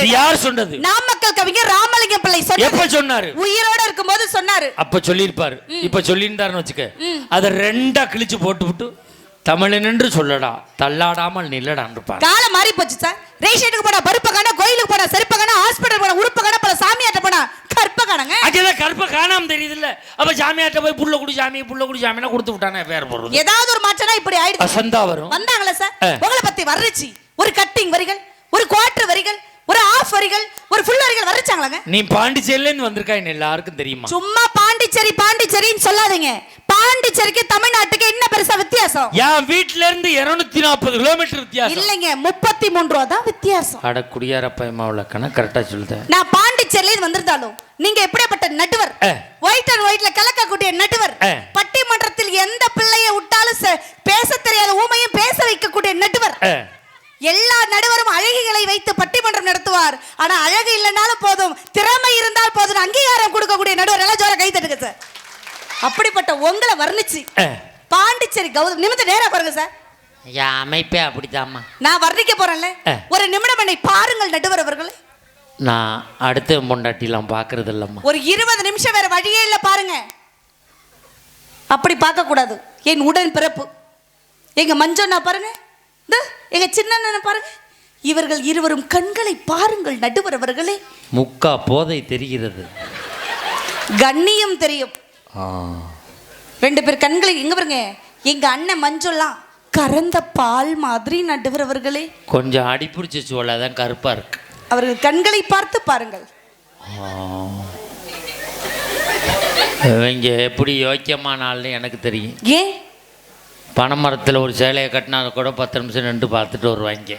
சொல்லு யார் சொன்னது? நாமக்கல் கவிஞர் ராமலிங்கம் பிள்ளை எப்ப சொன்னாரு? சொன்னாரு உயிரோட இருக்கும்போது சொன்னாரு. அப்ப சொல்லியிருப்பாரு. இப்ப சொல்லியிருந்தாருன்னு வச்சுக்க. அதை ரெண்டா கிழிச்சு போட்டு விட்டு தமிழன் என்று சொல்லடா. தள்ளாடாமல் நில்லடான்னு இருப்பாரு. காலம் மாறி போச்சு சார். ரேஷனுக்கு போனா பருப்ப காணா கோயிலுக்கு போனா செருப்ப காணா ஹாஸ்பிட்டல் போனா உறுப்ப காணா பல சாமியாட்ட போனா கற்ப காணங்க. அங்கதான் கருப்ப காணாம தெரியுது இல்ல அப்ப சாமியாட்ட போய் புள்ள குடி சாமி புள்ள குடி சாமினா கொடுத்து விட்டானே பேர் போடுறது? ஏதாவது ஒரு மாற்றம்னா இப்படி ஆயிடுச்சு வசந்தா வரும். வந்தாங்களா சார். உங்களை பத்தி வர்றச்சு. ஒரு கட்டிங் வரிகள் ஒரு குவார்டர் வரிகள் ஒரு ஆஃப் வரிகள் ஒரு ஃபுல் வரிகள் வர்றச்சாங்களாங்க? நீ பாண்டிச்சேரில இருந்து வந்திருக்கா என்ன எல்லாருக்கும் தெரியுமா? சும்மா பாண்டிச்சேரி பாண்டிச்சேரின்னு சொல்லாதீங்க. பாண்டிச்சேரிக்கு தமிழ்நாட்டுக்கு என்ன பெருசா வித்தியாசம்? என் வீட்ல இருந்து இருநூத்தி நாற்பது கிலோமீட்டர் வித்தியாசம். இல்லைங்க முப்பத்தி மூணு ரூபா தான் வித்தியாசம். அட குடியாரப்பயமாவுல கணக்கு கரெக்டா சொல்லுத. நான் பாண்டிச்சேரியில இருந்து வந்திருந்தாலும் நீங்க எப்படிப்பட்ட நடுவர். ஒயிட் அண்ட் ஒயிட்ல கலக்கக்கூடிய நடுவர். ஆ. பட்டிமன்றத்தில் எந்த பிள்ளையை விட்டாலும் பேச தெரியாத ஊமையும் பேச வைக்கக்கூடிய நடுவர். எல்லா நடுவரும் அழகிகளை வைத்து பட்டிமன்றம் நடத்துவார். ஆனா அழகு இல்லைனாலும் போதும். திறமை இருந்தால் போதும். அங்கீகாரம் கொடுக்கக்கூடிய நடுவர் எல்லாம் ஜோர கை தட்டுங்க சார். அப்படிப்பட்ட உங்களை வர்ணிச்சு பாண்டிச்சேரி கௌதம் நிமிந்து நேரா பாருங்க சார். என் அமைப்பே அப்படித்தாம்மா. நான் வர்ணிக்க போறேன்ல. ஒரு நிமிடம் என்னை பாருங்கள் நடுவர் அவர்களே. நான் அடுத்த பொண்டாட்டிலாம் பார்க்கறது இல்லம்மா ஒரு இருபது நிமிஷம் வேற வழியே இல்ல பாருங்க. அப்படி பார்க்க கூடாது என் உடன் பிறப்பு எங்க மஞ்சண்ணா பாருங்க. இந்த எங்க சின்ன பாருங்க இவர்கள் இருவரும் கண்களை பாருங்கள் நடுவர் அவர்களே. முக்கா போதை தெரிகிறது. கண்ணியம் தெரியும். ரெண்டு பேர் கண்களை எங்க பாருங்க. எங்க அண்ணன் மஞ்சள்லாம் கறந்த பால் மாதிரி நடுவர் அவர்களே. கொஞ்சம் அடிப்பிடிச்ச சோளை தான் கருப்பா இருக்கு. அவர்கள் கண்களை பார்த்து பாருங்கள். இவங்க எப்படி யோக்கியமான ஆள்னு எனக்கு தெரியும். ஏன்? பனைமரத்தில் ஒரு சேலையை கட்டினா அதை கூட பத்து நிமிஷம் நின்று பார்த்துட்டு வருவாங்க.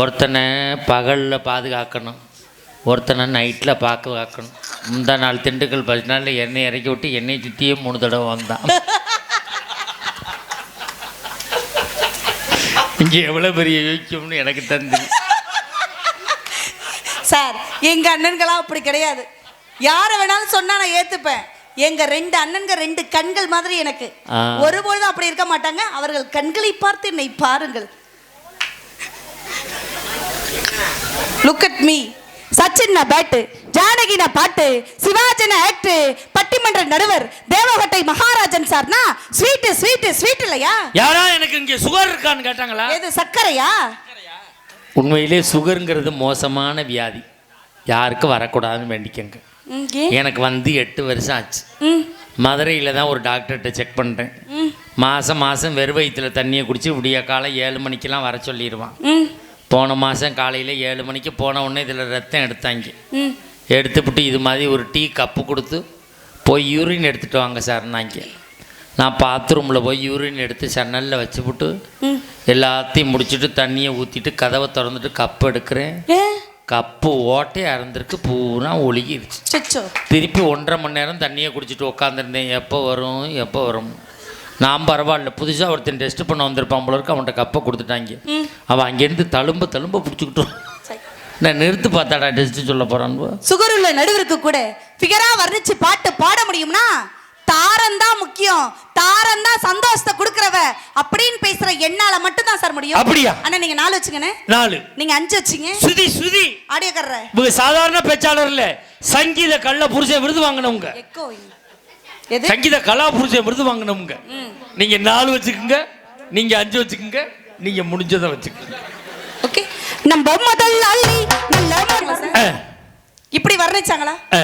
ஒருத்தனை பகலில் பாதுகாக்கணும். ஒருத்தனை நைட்டில் பாதுகாக்கணும். இந்த நாள் திண்டுக்கல் பத்து நாளில் எண்ணெய் இறக்கி விட்டு எண்ணெய் சுற்றியே மூணு தடவை வந்தான். இங்கே எவ்வளோ பெரிய யோக்கியம்னு எனக்கு தந்து சார் எங்கள் அண்ணன்களாம் அப்படி கிடையாது. யாரை வேணாலும் சொன்னால் நான் ஏற்றுப்பேன் எங்க ரெண்டு அண்ணன்க ரெண்டு கண்கள் மாதிரி எனக்கு. ஒருபொழுதும் அப்படி இருக்க மாட்டாங்க. அவர்கள் கண்களை பார்த்து என்னை பாருங்கள். Look at me Sachin bat Janaki பாட்டு சிவாஜன ஆக்ட் பட்டிமன்ற நடுவர் தேவகோட்டை மகாராஜன் சார்னா ஸ்வீட் ஸ்வீட் ஸ்வீட் இல்லையா? யாரா எனக்கு இங்கே சுகர் இருக்கான்னு கேட்டாங்களா? எது சர்க்கரையா? உண்மையிலே சுகருங்கிறது மோசமான வியாதி. யாருக்கும் வரக்கூடாதுன்னு வேண்டிக்கங்க. எனக்கு வந்து எட்டு வருஷம் ஆச்சு. மதுரையில் தான் ஒரு டாக்டர்கிட்ட செக் பண்ணிட்டேன் ம். மாதம் மாதம் வெறும் வயிற்றுல தண்ணியை குடிச்சு விடிய காலம் ஏழு மணிக்கெல்லாம் வர சொல்லிடுவான் போன மாதம் காலையில் ஏழு மணிக்கு போன உடனே இதில் ரத்தம் எடுத்தாங்க. எடுத்துவிட்டு இது மாதிரி ஒரு டீ கப்பு கொடுத்து போய் யூரின் எடுத்துகிட்டு வாங்க சார்னாங்க நான் பாத்ரூமில் போய் யூரின் எடுத்து சன்னலில் வச்சுப்புட்டு எல்லாத்தையும் முடிச்சுட்டு தண்ணியை ஊற்றிட்டு கதவை திறந்துட்டு கப்பு எடுக்கிறேன். கப்பு ஓட்டையாக இருந்திருக்கு பூரா ஒழுகிருச்சு. திருப்பி ஒன்றரை மணி நேரம் தண்ணியை குடிச்சிட்டு உட்காந்துருந்தேன் எப்போ வரும் எப்போ வரும்? நான் பரவாயில்ல. புதுசாக ஒருத்தன் டெஸ்ட் பண்ண வந்திருப்பான் போல இருக்கு. அவன்கிட்ட கப்பை கொடுத்துட்டாங்க. அவன் அங்கேருந்து தழும்ப தழும்ப பிடிச்சிக்கிட்டோம் நான் நிறுத்து பார்த்தாடா டெஸ்ட் சொல்ல போகிறான்னு சுகர் உள்ள நடுவருக்கு கூட ஃபிகரா வர்ணிச்சு பாட்டு பாட முடியும்னா தாரம் தான் முக்கியம். தாரம் தான் சந்தோஷத்தை கொடுக்கறவ. அப்படின்னு பேசுற என்னால மட்டும் தான் சார் முடியும். அப்படியா? அண்ணா நீங்க நாலு வச்சுங்கண்ணே நாலு. நீங்க அஞ்சு வச்சுங்க. சுதி சுதி. ஆடியோ கர்ற இவங்க சாதாரண பேச்சாளர் இல்ல. சங்கீத கள்ள புருஷன் விருது வாங்கினவங்க. எக்கோ எது? சங்கீத கலா புருஷன் விருது வாங்கினவங்க. நீங்க நாலு வச்சுக்கோங்க. நீங்க அஞ்சு வச்சுக்கோங்க. நீங்க முடிஞ்சதை வச்சுக்கோங்க. ஓகே நம்ம முதல் அள்ளி நல்ல மருமக சார். ஆ, இப்படி வர்ணிச்சாங்களா? ஆ.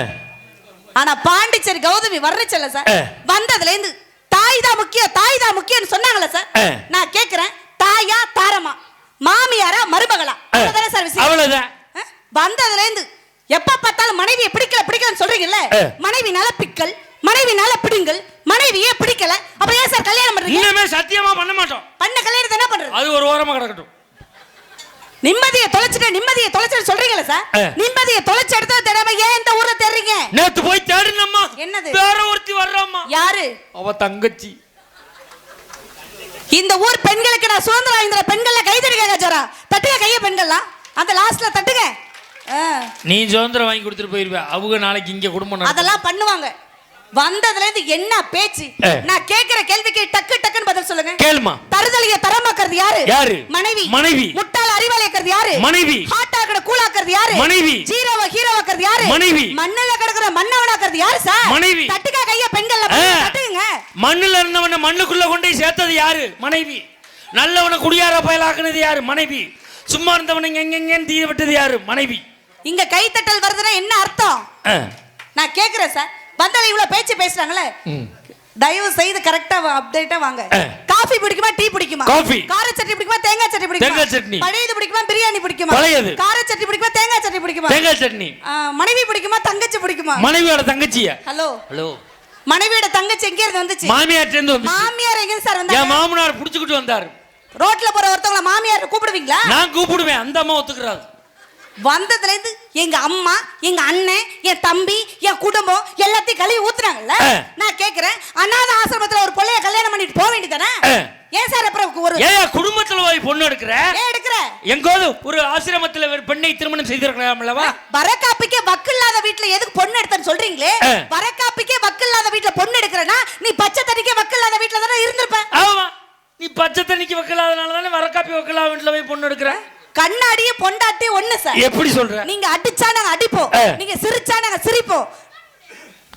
ஆனா பாண்டிச்சேரி கௌதமி வர்ணிச்சல சார். வந்ததுல இருந்து தாய் தான் முக்கியம் தாய் தான் முக்கியம்னு சொன்னாங்களா சார். நான் கேக்குறேன் தாயா தாரமா மாமியாரா மருமகளா. அவ்வளவுதானே சார் விஷயம். அவ்வளவுதான்? வந்ததுல இருந்து எப்ப பார்த்தாலும் மனைவியை பிடிக்கல பிடிக்கலன்னு சொல்றீங்கல்ல. மனைவினால பிக்கல் மனைவினால பிடுங்கல் மனைவியே பிடிக்கல. அப்ப ஏன் சார் கல்யாணம் பண்றீங்க? இன்னுமே சத்தியமா பண்ண மாட்டோம். பண்ண கல்யாணத்தை என்ன பண்றது? அது ஒரு ஓரமா கிடக்கட்டும். நிம்மதியை தொலைச்சிட்டு நிம்மதியை தொலைச்சிட்டு சொல்றீங்களா சார். நிம்மதியை தொலைச்சு எடுத்த தினம ஏன் இந்த ஊர்ல தேடுறீங்க? நேத்து போய் தேடுனம்மா. என்னது? வேற ஒருத்தி வர்றாம்மா. யாரு? அவ தங்கச்சி. இந்த ஊர் பெண்களுக்கு நான் சுதந்திரம் இந்த பெண்கள்ல கை தட்டுங்க கஜரா. தட்டுங்க கைய பெண்கள்லாம். அந்த லாஸ்ட்ல தட்டுங்க. நீ சுதந்திரம் வாங்கி கொடுத்துட்டு போயிருவ அவங்க நாளைக்கு இங்க குடும்பம். அதெல்லாம் பண்ணுவாங்க. வந்ததுல இருந்து என்ன பேச்சு. நான் கேக்குற கேள்விக்கு டக்கு டக்குன்னு பதில் சொல்லுங்க. கேளுமா. தருதலிய தரமாக்குறது யாரு? யாரு? மனைவி. மனைவி. முட்டாள் அறிவாளியாக்குறது யாரு மனைவி. ஹார்ட் ஆக்கிற கூழாக்குறது யாரு மனைவி. ஜீரோவை ஹீரோவாக்குறது யாரு மனைவி. மண்ணுல கிடக்குற மண்ணவனாக்குறது யாரு சார் மனைவி. தட்டுக்கா கைய பெண்கள். தட்டுங்க மண்ணுல இருந்தவன மண்ணுக்குள்ள கொண்டு சேர்த்தது யாரு மனைவி நல்லவனை குடியார பயலாக்குனது யாரு மனைவி சும்மா இருந்தவனை எங்கெங்கன்னு தீ விட்டது யாரு மனைவி இங்க கைத்தட்டல் வருதுன்னா என்ன அர்த்தம். நான் கேக்குறேன் சார் வந்தால இவ்வளவு பேச்சு பேசுறாங்களே. தயவு செய்து கரெக்டா அப்டேட்டா வாங்க. காஃபி பிடிக்குமா டீ பிடிக்குமா? காஃபி. கார சட்னி பிடிக்குமா தேங்காய் சட்னி பிடிக்குமா? தேங்காய் சட்னி. பழையது பிடிக்குமா பிரியாணி பிடிக்குமா? பழையது. கார சட்னி பிடிக்குமா தேங்காய் சட்னி பிடிக்குமா? தேங்காய் சட்னி. மனைவி பிடிக்குமா தங்கச்சி பிடிக்குமா? மனைவியோட தங்கச்சிய. ஹலோ ஹலோ மனைவியோட தங்கச்சி எங்க இருந்து வந்துச்சு? மாமியார்ட்ட இருந்து வந்து மாமியார் எங்க சார் என் வந்தாங்க மாமனார் புடிச்சுக்கிட்டு வந்தாரு. ரோட்ல போற ஒருத்தவங்கள மாமியார் கூப்பிடுவீங்களா? நான் கூப்பிடுவேன் அந்த அம்மா ஒத்துக்கிறாரு வந்ததுல இருந்து எங்க அம்மா எங்க அண்ணன் என் தம்பி என் குடும்பம் எல்லாத்தையும் கழுவி ஊத்துனாங்கல்ல? ஆ. நான் கேக்குறேன் அனாத ஆசிரமத்துல ஒரு பிள்ளைய கல்யாணம் பண்ணிட்டு போக வேண்டியதானே. ஏன் சார் அப்புறம் ஒரு ஏன் குடும்பத்துல போய் பொண்ணு எடுக்கிற? ஏன் எடுக்கிற? எங்கோது ஒரு ஆசிரமத்துல ஒரு பெண்ணை திருமணம் செய்திருக்கலாம்லவா? வரக்காப்பிக்கே வக்கு இல்லாத வீட்டுல எதுக்கு பொண்ணு எடுத்தன்னு சொல்றீங்களே. வரக்காப்பிக்கே வக்கு இல்லாத வீட்டுல பொண்ணு எடுக்கிறனா நீ பச்சை தண்ணிக்கே வக்கு இல்லாத வீட்டுல தானே இருந்திருப்ப. ஆமா. நீ பச்சை தண்ணிக்கு வைக்கலாதனால தானே வரக்காப்பி வைக்கலாம் வீட்டுல போய் பொண்ணு எடுக்கிற? கண்ணாடியும் பொண்டாட்டி ஒண்ணு சார். எப்படி சொல்ற? நீங்க அடிச்சா நாங்க அடிப்போம். நீங்க சிரிச்சா நாங்க சிரிப்போம்.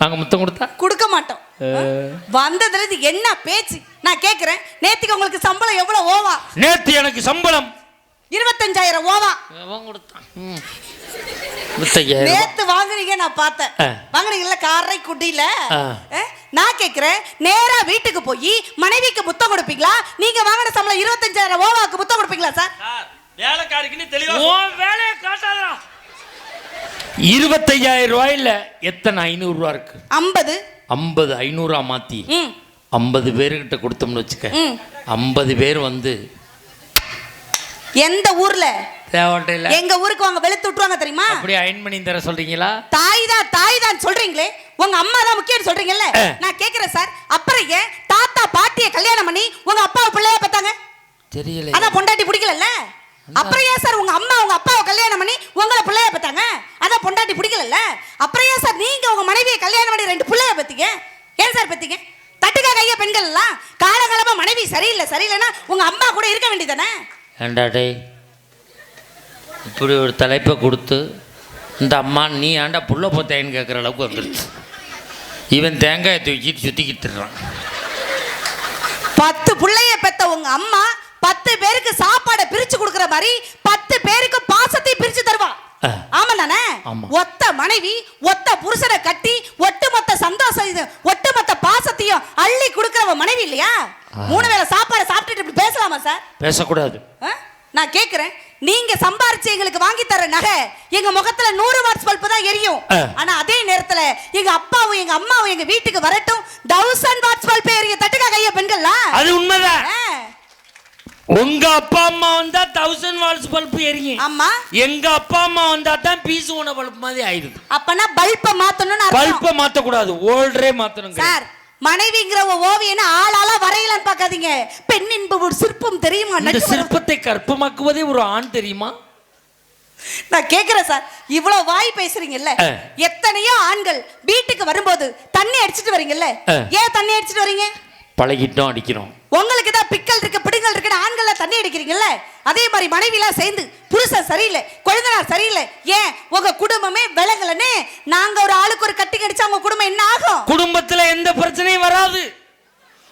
நாங்கள் முத்தம் கொடுத்தா? கொடுக்க மாட்டோம். வந்ததுல இருந்து என்ன பேச்சு? நான் கேக்குறேன். நேத்துக்கு உங்களுக்கு சம்பளம் எவ்வளவு ஓவா? நேத்து எனக்கு சம்பளம். இருபத்தஞ்சாயிரம் ஓவா. கொடுத்தான்? நேத்து வாங்குறீங்க நான் பார்த்தேன். வாங்குறீங்கல்ல காரை குட்டியில. நான் கேக்குறேன் நேரா வீட்டுக்கு போய் மனைவிக்கு முத்தம் கொடுப்பீங்களா? நீங்க வாங்கின சம்பளம் இருபத்தஞ்சாயிரம் ஓவாக்கு முத்தம் கொடுப்பீங்களா சார். வேலைக்காரிக்குன்னு தெளிவா உன் வேலையை காட்டாதடா. இருபத்தையாயிரம் ரூபாயில எத்தனை ஐநூறு ரூபா இருக்கு? ஐம்பது. ஐம்பது ஐநூறா மாத்தி. ம். ஐம்பது பேருக்கிட்ட கொடுத்தோம்னு வச்சுக்க. ம். ஐம்பது பேர் வந்து எந்த ஊர்ல? தேவையில்ல இல்ல. எங்க ஊருக்கு வாங்க வெளுத்து விட்டுருவாங்க தெரியுமா? அப்படி அயன் பண்ணி தர சொல்றீங்களா? தாய் தான் தாய் தான் சொல்றீங்களே? உங்க அம்மா தான் முக்கியம் சொல்றீங்கல்ல. நான் கேக்குறேன் சார். அப்புறம் ஏன் தாத்தா பாட்டிய கல்யாணம் பண்ணி உங்க அப்பாவை பிள்ளைய பார்த்தாங்க தெரியல அதான் பொண்டாட்டி பிடிக்கலல்ல? அப்புறம் ஏன் சார் உங்க அம்மா உங்க அப்பாவை கல்யாணம் பண்ணி உங்களை பிள்ளைய பார்த்தாங்க? அதான் பொண்டாட்டி பிடிக்கலல்ல? அப்புறம் ஏன் சார் நீங்க உங்க மனைவியை கல்யாணம் பண்ணி ரெண்டு பிள்ளைய பத்தீங்க ஏன் சார் பத்தீங்க தட்டுக்கா கைய பெண்கள் எல்லாம் காலகாலமா மனைவி சரியில்லை சரியில்லைன்னா உங்க அம்மா கூட இருக்க வேண்டியதானே ஏண்டா டேய்? இப்படி ஒரு தலைப்பை கொடுத்து இந்த அம்மா நீ ஏன்டா புள்ள போத்தேன்னு கேட்குற அளவுக்கு வந்துருச்சு. இவன் தேங்காயை தூக்கிட்டு சுற்றிக்கிட்டு இருக்கான். பத்து பிள்ளைய பெத்த உங்க அம்மா பத்து பேருக்கு சாப்பாடை கொடுக்கிற மாதிரி பத்து பேருக்கு பாசத்தை பிரிச்சு தருவா. ஆமா தானே. ஒத்த மனைவி ஒத்த புருஷனை கட்டி ஒட்டுமொத்த சந்தோஷம் ஒட்டுமொத்த பாசத்தையும் அள்ளி கொடுக்கறவ மனைவி இல்லையா? மூணு வேளை சாப்பாடை சாப்பிட்டுட்டு இப்படி பேசலாமா சார்? பேசக்கூடாது? நான் கேக்குறேன் நீங்க சம்பாரிச்சு எங்களுக்கு வாங்கி தர நகை எங்க முகத்துல நூறு வாட்ஸ் பல்ப் தான் எரியும். ஆனா அதே நேரத்துல எங்க அப்பாவும் எங்க அம்மாவும் எங்க வீட்டுக்கு வரட்டும் தௌசண்ட் வாட்ஸ் பல்ப் எரிய தட்டுக்கா கைய பெண்கள்லாம். அது உண்மைதான். உங்க அப்பா அம்மா வந்தா தௌசண்ட் வால்ஸ் பல்ப் எரியும். ஆமா. எங்க அப்பா அம்மா வந்தா தான் பீஸ் உன பல்ப் மாதிரி ஆயிடுது. அப்பனா பல்ப மாத்தணும்னு பல்பை மாத்தக்கூடாது ஓல்டரே மாத்தணுங்க. சார் மனைவிங்கிற ஒரு ஓவியனை ஆளாளா வரையலான்னு பார்க்காதீங்க. பெண் என்பது ஒரு சிற்பம் தெரியுமா? இந்த சிற்பத்தை கற்பமாக்குவதே ஒரு ஆண் தெரியுமா? நான் கேக்குறேன் சார். இவ்வளவு வாய் பேசுறீங்கல்ல. எத்தனையோ ஆண்கள் வீட்டுக்கு வரும்போது தண்ணி அடிச்சிட்டு வரீங்கல்ல. ஏன் தண்ணி அடிச்சிட்டு வரீங்க? பழகிட்டோம் அடிக்கிறோம். உங்களுக்கு தான் பிக்கல் இருக்கு பிடுங்கல் இருக்குன்னு ஆண்கள்ல தண்ணி அடிக்கிறீங்கல்ல? அதே மாதிரி மனைவிலாம் சேர்ந்து புருஷன் சரியில்லை குழந்தைனார் சரியில்லை. ஏன்? உங்க குடும்பமே விலகலன்னு. நாங்க ஒரு ஆளுக்கு ஒரு கட்டி கடிச்சா உங்க குடும்பம் என்ன ஆகும்? குடும்பத்துல எந்த பிரச்சனையும் வராது.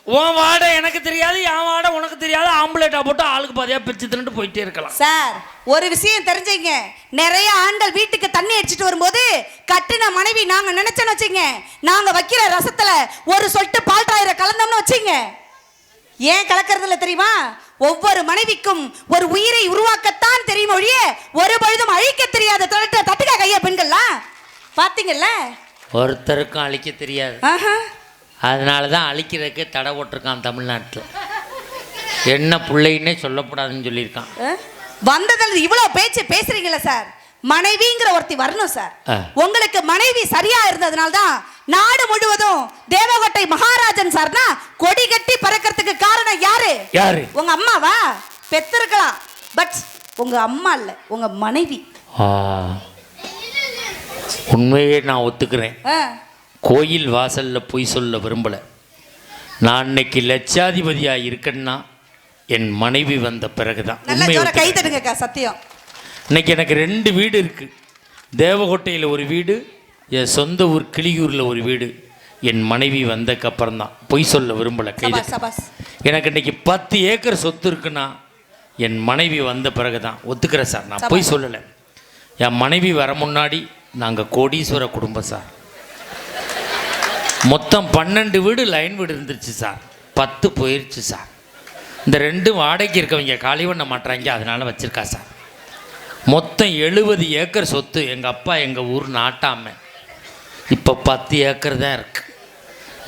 உன் வாடை எனக்கு தெரியாது என் வாடை உனக்கு தெரியாது. ஆம்புலேட்டா போட்டு ஆளுக்கு பாதியா பிரிச்சு தின்னுட்டு போயிட்டே இருக்கலாம். சார் ஒரு விஷயம் தெரிஞ்சுங்க. நிறைய ஆண்கள் வீட்டுக்கு தண்ணி அடிச்சிட்டு வரும்போது கட்டின மனைவி நாங்க நினைச்சோன்னு வச்சுங்க நாங்க வைக்கிற ரசத்துல ஒரு சொட்டு பால் டாயிர கலந்தோம்னு வச்சுங்க ஏன் கலக்கறது இல்ல தெரியுமா? ஒவ்வொரு மனைவிக்கும் ஒரு உயிரை உருவாக்கத்தான் தெரியும் ஒழிய ஒரு பொழுதும் அழிக்க தெரியாத தட்டு தட்டுக்கா கையா பெண்கள்லாம் பாத்தீங்கல்ல ஒருத்தருக்கும் அழிக்க தெரியாது. அதனால தான் அழிக்கிறதுக்கு தடை போட்டிருக்கான் தமிழ்நாட்டில். என்ன பிள்ளைன்னே சொல்லக்கூடாதுன்னு சொல்லியிருக்கான்? வந்ததுல இவ்வளவு பேச்சு பேசுறீங்களா சார்? மனைவிங்கிற ஒருத்தி வரணும் சார். உங்களுக்கு மனைவி சரியா இருந்ததுனால தான் நாடு முழுவதும் தேவகோட்டை மகாராஜன் சார்னா கொடி கட்டி பறக்கிறதுக்கு காரணம் யாரு? யாரு? உங்க அம்மாவா? பெத்திருக்கலாம். பட் உங்க அம்மா இல்ல உங்க மனைவி. உண்மையே நான் ஒத்துக்கிறேன். கோயில் வாசல்ல பொய் சொல்ல விரும்பல. நான் இன்னைக்கு லட்சாதிபதியா இருக்கேன்னா என் மனைவி வந்த பிறகுதான். கை. தட்டுங்கக்கா சத்தியம். இன்னைக்கு எனக்கு ரெண்டு வீடு இருக்கு. தேவகோட்டையில் ஒரு வீடு என் சொந்த ஊர் கிளியூரில் ஒரு வீடு. என் மனைவி வந்ததுக்கப்புறம் தான் பொய் சொல்ல விரும்பலை கைது எனக்கு இன்னைக்கு பத்து ஏக்கர் சொத்து இருக்குன்னா என் மனைவி வந்த பிறகு தான் ஒத்துக்கிறேன் சார் நான் பொய் சொல்லலை. என் மனைவி வர முன்னாடி நாங்கள் கோடீஸ்வர குடும்பம் சார். மொத்தம் பன்னெண்டு வீடு லைன் வீடு இருந்துச்சு சார். பத்து போயிருச்சு சார். இந்த ரெண்டு வாடகைக்கு இருக்கவங்க காலி பண்ண மாட்றாங்க அதனால வச்சிருக்கா சார். மொத்தம் எழுபது ஏக்கர் சொத்து எங்கள் அப்பா எங்கள் ஊர் நாட்டாமை. இப்போ பத்து ஏக்கர் தான் இருக்குது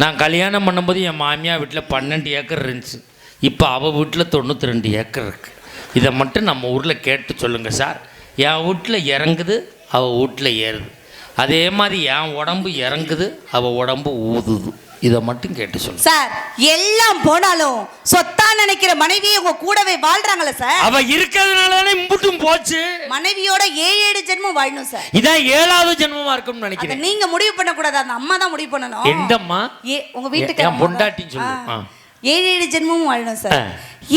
நான் கல்யாணம் பண்ணும்போது என் மாமியார் வீட்டில் பன்னெண்டு ஏக்கர் இருந்துச்சு. இப்போ அவள் வீட்டில் தொண்ணூற்றி ரெண்டு ஏக்கர் இருக்குது இதை மட்டும் நம்ம ஊரில் கேட்டு சொல்லுங்கள் சார். என் வீட்டில் இறங்குது அவள் வீட்டில் ஏறுது. அதே மாதிரி என் உடம்பு இறங்குது அவள் உடம்பு ஊதுது. இதை மட்டும் கேட்டு சொல்லுங்க சார் எல்லாம் போனாலும் சொத்தா நினைக்கிற மனைவியே உங்க கூடவே வாழ்றாங்கல்ல சார்? அவ இருக்கிறதுனால தானே இம்புட்டும் போச்சு. மனைவியோட ஏழு ஏழு ஜென்மம் வாழணும் சார். இதான் ஏழாவது ஜென்மமா இருக்கும்னு அத நினைக்கிறேன். நீங்க முடிவு பண்ண கூடாது அந்த அம்மா தான் முடிவு பண்ணணும். எந்தம்மா? ஏ உங்க வீட்டுக்கு என் பொண்டாட்டின்னு சொல்லு. ஆ. ஏழு ஏழு ஜென்மமும் வாழணும் சார். ஆ.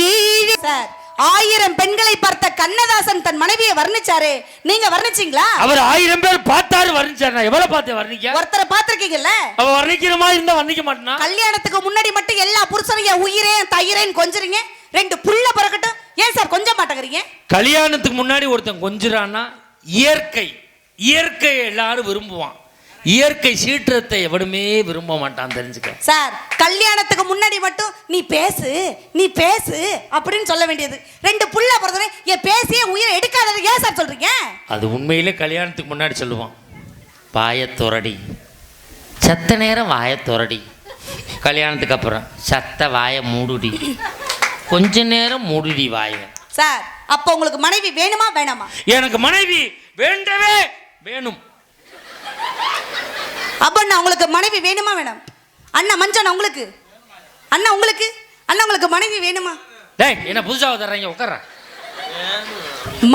ஏழு சார் ஆயிரம் பெண்களை பார்த்த கண்ணதாசன் தன் மனைவியை வர்ணிச்சாரு. நீங்க வர்ணிச்சீங்களா? அவர் ஆயிரம் பேர் பார்த்தாரு வர்ணிச்சார் எவ்வளவு பார்த்தேன் வர்ணிக்க? ஒருத்தரை பார்த்திருக்கீங்கல்ல? அவ வர்ணிக்கிற மாதிரி இருந்தா வர்ணிக்க மாட்டேனா? கல்யாணத்துக்கு முன்னாடி மட்டும் எல்லா புருஷனையும் என் உயிரே தயிரேன்னு கொஞ்சுறீங்க. ரெண்டு புள்ள பிறக்கட்டும். ஏன் சார் கொஞ்ச மாட்டேங்கிறீங்க? கல்யாணத்துக்கு முன்னாடி ஒருத்தன் கொஞ்சுறான்னா இயற்கை. இயற்கையை எல்லாரும் விரும்புவான். இயற்கை சீற்றத்தை எவனுமே விரும்ப மாட்டான் தெரிஞ்சுக்க. சார் கல்யாணத்துக்கு முன்னாடி மட்டும் நீ பேசு நீ பேசு அப்படின்னு சொல்ல வேண்டியது. ரெண்டு புள்ள பிறந்தனே என் பேசியே உயிரை எடுக்காதது ஏன் சார் சொல்றீங்க? அது உண்மையிலே கல்யாணத்துக்கு முன்னாடி சொல்லுவான். வாயத்துறடி சத்த நேரம் வாயத்துறடி கல்யாணத்துக்கு அப்புறம் சத்த வாயை மூடுடி. கொஞ்ச நேரம் மூடுடி வாயை. சார் அப்போ உங்களுக்கு மனைவி வேணுமா வேணாமா? எனக்கு மனைவி வேண்டவே வேணும். அப்பண்ணா உங்களுக்கு மனைவி வேணுமா வேணாம் அண்ணா மஞ்சண்ணா உங்களுக்கு? அண்ணா உங்களுக்கு? அண்ணா உங்களுக்கு மனைவி வேணுமா? டேய் என்ன புதுசாக தர்றீங்க உட்கார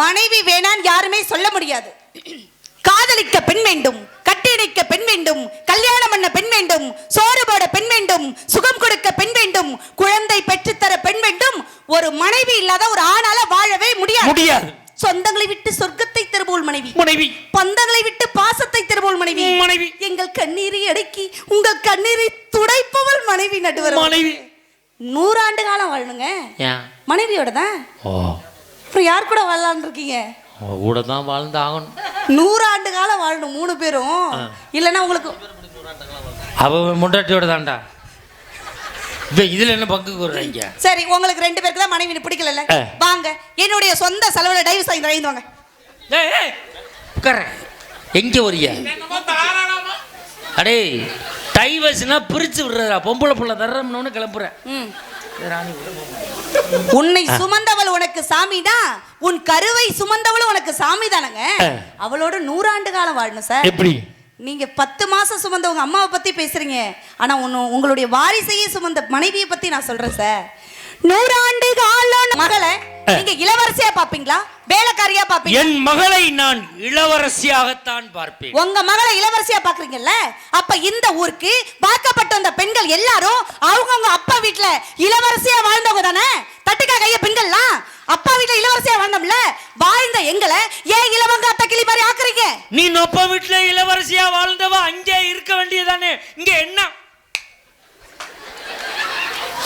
மனைவி வேணான்னு யாருமே சொல்ல முடியாது. காதலிக்க பெண் வேண்டும் கட்டியணைக்க பெண் வேண்டும் கல்யாணம் பண்ண பெண் வேண்டும் சோறு போட பெண் வேண்டும் சுகம் கொடுக்க பெண் வேண்டும் குழந்தை பெற்றுத்தர பெண் வேண்டும். ஒரு மனைவி இல்லாத ஒரு ஆணால வாழவே முடியாது. முடியாது. சொந்தங்களை விட்டு சொர்க்கத்தை தருபோல் மனைவி. மனைவி. பந்தங்களை விட்டு பாசத்தை தருபோல் மனைவி. மனைவி. எங்கள் கண்ணீரை அடக்கி உங்கள் கண்ணீரை துடைப்பவள் மனைவி நடுவர் மனைவி. நூறாண்டு காலம் வாழணுங்க. மனைவியோட தான் அப்புறம் யார் கூட வாழலாம்னு இருக்கீங்க? கூட தான் வாழ்ந்து ஆகணும். நூறாண்டு காலம் வாழணும் மூணு பேரும். இல்லைன்னா உங்களுக்கு அவ முண்டாட்டியோட தான்டா இப்போ இதில் என்ன பங்கு கூறுறாங்க? சரி உங்களுக்கு ரெண்டு பேருக்கு தான் மனைவி பிடிக்கல. வாங்க என்னுடைய சொந்த செலவுல டைவ் சாய்ந்து வாங்கிட்டு வாங்க. ஏய், ஏய், உட்கார. எங்கே வரிய? அடே டைவர்ஸ்னா பிரிச்சு விடுறா பொம்பளை புள்ள தர்றோம்னு கிளம்புறேன். உன்னை சுமந்தவள் உனக்கு சாமினா உன் கருவை சுமந்தவள் உனக்கு சாமி தானங்க. அவளோட நூறாண்டு காலம் வாழணும் சார். எப்படி? நீங்கள் பத்து மாதம் சுமந்த உங்கள் அம்மாவை பற்றி பேசுகிறீங்க ஆனால் ஒன்று உங்களுடைய வாரிசையே சுமந்த மனைவியை பற்றி நான் சொல்கிறேன் சார். நூறாண்டு காலம். மகளை நீங்க இளவரசியா பாப்பீங்களா? வேலைக்காரியா பாப்பீங்க என் மகளை நான் இளவரசியாகத்தான் பார்ப்பேன். உங்க மகளை இளவரசியா பாக்குறீங்கல்ல? அப்ப இந்த ஊருக்கு பார்க்கப்பட்ட அந்த பெண்கள் எல்லாரும் அவங்கவங்க அப்பா வீட்ல இளவரசியா வாழ்ந்தவங்க தானே? தட்டுக்கா கைய பெண்கள்லாம் அப்பா வீட்ல இளவரசியா வாழ்ந்தோம்ல? வாழ்ந்த எங்களை ஏன் இளவங்காத்த கிளி மாதிரி ஆக்குறீங்க? நீ நொப்ப வீட்டுல இளவரசியா வாழ்ந்தவ அங்கே இருக்க வேண்டியதானே இங்க என்ன?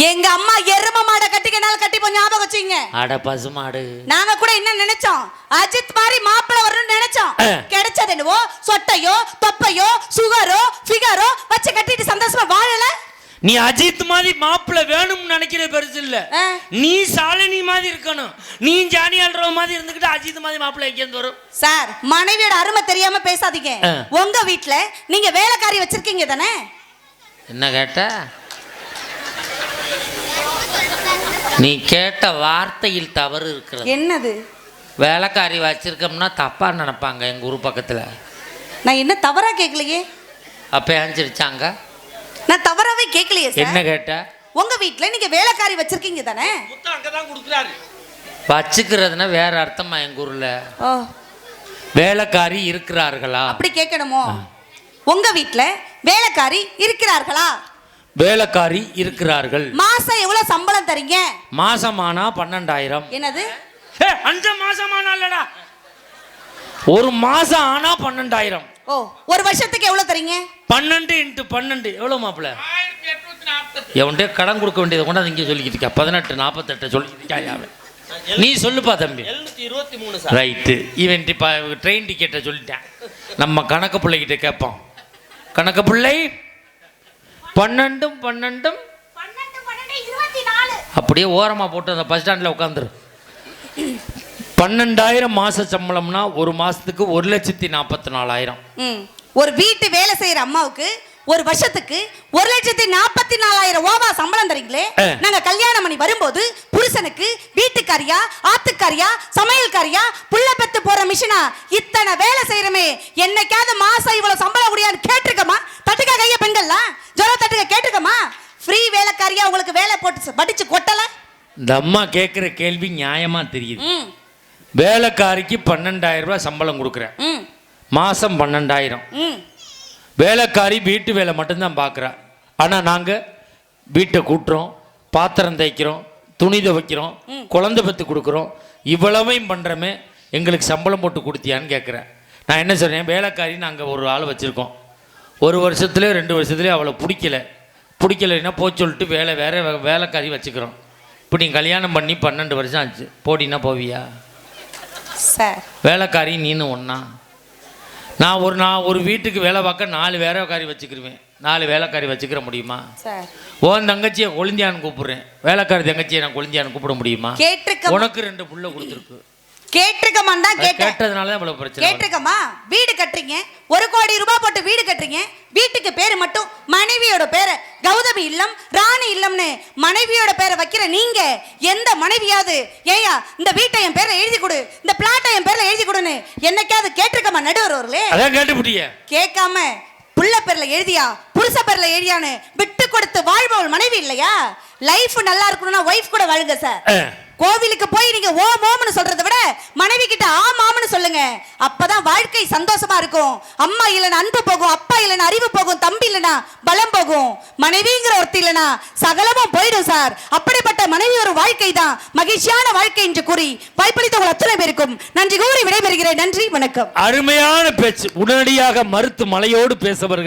எங்க அம்மா எரும மாடை கட்டிக்கனால கட்டி போய் ஞாபகம் வச்சுங்க அட பசுமாடு நாங்க கூட என்ன நினைச்சோம்? அஜித் மாதிரி மாப்பிள வரணும்னு நினைச்சோம். கிடைச்சது என்னவோ? சொட்டையோ தொப்பையோ சுகரோ ஃபிகரோ வச்சு கட்டிட்டு சந்தோஷமா வாழல? நீ அஜித் மாதிரி மாப்பிள்ள வேணும்னு நினைக்கிறது பெருசு இல்ல. நீ சாலினி மாதிரி இருக்கணும். நீ ஜானி ஆல்ரவ மாதிரி இருந்துகிட்டு அஜித் மாதிரி மாப்பிள்ள எங்கேருந்து வரும். சார் மனைவியோட அருமை தெரியாம பேசாதீங்க. உங்க வீட்ல நீங்க வேலைக்காரி வச்சிருக்கீங்க தானே? என்ன கேட்ட? நீ கேட்ட வார்த்தையில் தவறு இருக்கிறது. என்னது? வேலைக்காரி வச்சிருக்கோம்னா தப்பா நினைப்பாங்க எங்க ஊர் பக்கத்துல. நான் என்ன தவறா கேட்கலையே அப்ப ஏஞ்சிருச்சாங்க? நான் தவறாவே கேட்கலையே என்ன கேட்ட? உங்க வீட்ல நீங்க வேலைக்காரி வச்சிருக்கீங்க தானே? கொடுக்குறாரு. வச்சுக்கிறதுனா வேற அர்த்தமா எங்க ஊர்ல? ஓ. வேலைக்காரி இருக்கிறார்களா? அப்படி கேட்கணுமோ உங்க வீட்ல வேலைக்காரி இருக்கிறார்களா? வேலைக்காரி இருக்கிறார்கள். மாசம் எவ்வளவு சம்பளம் தரீங்க? மாசமானா பன்னெண்டாயிரம். என்னது? ஏ அந்த மாசமானாலடா ஒரு மாசம் ஆனா பன்னெண்டாயிரம். ஓ ஒரு வருஷத்துக்கு எவ்வளவு தரீங்க? பன்னெண்டு இன்ட்டு பன்னெண்டு. எவ்வளோ மாப்பிள்ள? எவன்கிட்ட கடன் கொடுக்க வேண்டியதை கொண்டு அதை இங்கே சொல்லிக்கிட்டு இருக்கா பதினெட்டு நாற்பத்தெட்டு சொல்லிக்கிட்டு நீ சொல்லுப்பா தம்பி. இருபத்தி மூணு சார். ரைட்டு. இவன் இப்போ ட்ரெயின் டிக்கெட்டை சொல்லிட்டேன். நம்ம கணக்கு பிள்ளைகிட்ட கேட்போம். கணக்கு பிள்ளை பன்னெண்டும் பன்னெண்டும். அப்படியே ஓரமாக போட்டு அந்த பஸ் ஸ்டாண்டில் உட்காந்துரு. பன்னெண்டாயிரம் மாத சம்பளம்னா ஒரு மாதத்துக்கு ஒரு லட்சத்தி நாற்பத்தி நாலாயிரம். ம். ஒரு வீட்டு வேலை செய்யற அம்மாவுக்கு ஒரு வருஷத்துக்கு ஒரு லட்சத்தி நாற்பத்தி நாலாயிரம் ஓவா சம்பளம் தரீங்களே. நாங்க கல்யாணம் பண்ணி வரும்போது புருஷனுக்கு வீட்டுக்காரியா ஆத்துக்காரியா சமையல்காரியா புள்ள பெத்து போற மிஷினா? இத்தனை வேலை செய்யறமே. என்னைக்காவது மாசம் இவ்வளவு சம்பளம் முடியாதுன்னு கேட்டிருக்கமா? தட்டுக்கா கைய பெண்கள்லாம் ஜொர தட்டுக்க கேட்டிருக்கமா? ஃப்ரீ வேலைக்காரியா உங்களுக்கு வேலை போட்டு படிச்சு கொட்டல? இந்த அம்மா கேட்குற கேள்வி நியாயமாக தெரியுது. வேலைக்காரிக்கு பன்னெண்டாயிரம் ரூபாய் சம்பளம் கொடுக்குறேன். ம். மாதம் பன்னெண்டாயிரம். வேலைக்காரி வீட்டு வேலை மட்டும்தான் பார்க்குறா. ஆனால் நாங்கள் வீட்டை கூட்டுறோம் பாத்திரம் தேய்க்கிறோம் துணி துவைக்கிறோம் குழந்தை பத்து கொடுக்குறோம். இவ்வளவையும் பண்ணுறமே எங்களுக்கு சம்பளம் போட்டு கொடுத்தியான்னு கேட்குறேன் நான் என்ன சொல்கிறேன் வேலைக்காரி நாங்கள் ஒரு ஆள் வச்சுருக்கோம். ஒரு வருஷத்துலேயோ ரெண்டு வருஷத்துலேயோ அவளை பிடிக்கல. பிடிக்கலைன்னா போ சொல்லிட்டு வேலை வேற வேலைக்காரி வச்சுக்கிறோம். இப்போ நீ கல்யாணம் பண்ணி பன்னெண்டு வருஷம் ஆச்சு. போடினா போவியா? சார். வேலைக்காரி நீனு ஒன்றா நான் ஒரு நான் ஒரு வீட்டுக்கு வேலை பார்க்க நாலு வேலைக்காரி வச்சுக்கிருவேன். நாலு வேலைக்காரி வச்சுக்கிற முடியுமா? உன் தங்கச்சியை கொழுந்தியான்னு கூப்பிடுறேன். வேலைக்காரி தங்கச்சியை நான் கொழுந்தியான்னு கூப்பிட முடியுமா? உனக்கு ரெண்டு புள்ள கொடுத்துருக்கு. கேட்டிருக்கமான்னு தான் கேட்டேன். கேட்டதுனால தான் இவ்வளவு பிரச்சனை வருது. கேட்டிருக்கமா? வீடு கட்டுறீங்க. ஒரு கோடி ரூபாய் போட்டு வீடு கட்டுறீங்க. வீட்டுக்கு பேரு மட்டும் மனைவியோட பேரை கௌதமி இல்லம் ராணி இல்லம்னு மனைவியோட பேரை வைக்கிற நீங்க எந்த மனைவியாவது ஏயா இந்த வீட்டை என் பேர்ல எழுதி கொடு இந்த பிளாட்டை என் பேர்ல எழுதி கொடுன்னு என்னைக்காவது கேட்டிருக்கமா நடுவர் அதான் கேட்டுப்பிட்டிய. கேட்காம புள்ள பேர்ல எழுதியா புருஷ பேர்ல எழுதியான்னு விட்டு கொடுத்து வாழ்பவள் மனைவி இல்லையா? லைஃப் நல்லா இருக்கணும்னா ஒய்ஃப் கூட வாழுங்க சார் கோவிலுக்கு போய் நீங்க ஓ மோம்னு சொல்றதை விட மனைவி கிட்ட ஆ மாம்னு சொல்லுங்க. அப்பதான் வாழ்க்கை சந்தோஷமா இருக்கும். அம்மா இல்லைன்னா அன்பு போகும் அப்பா இல்லைன்னா அறிவு போகும் தம்பி இல்லைன்னா பலம் போகும். மனைவிங்கிற ஒருத்தி இல்லைன்னா சகலமும் போயிடும் சார். அப்படிப்பட்ட மனைவி ஒரு வாழ்க்கை தான். மகிழ்ச்சியான வாழ்க்கை என்று கூறி வாய்ப்பளித்த உங்கள் அத்தனை பேருக்கும் நன்றி கூறி விடைபெறுகிறேன். நன்றி வணக்கம். அருமையான பேச்சு. உடனடியாக மறுத்து மலையோடு பேசவர்கள்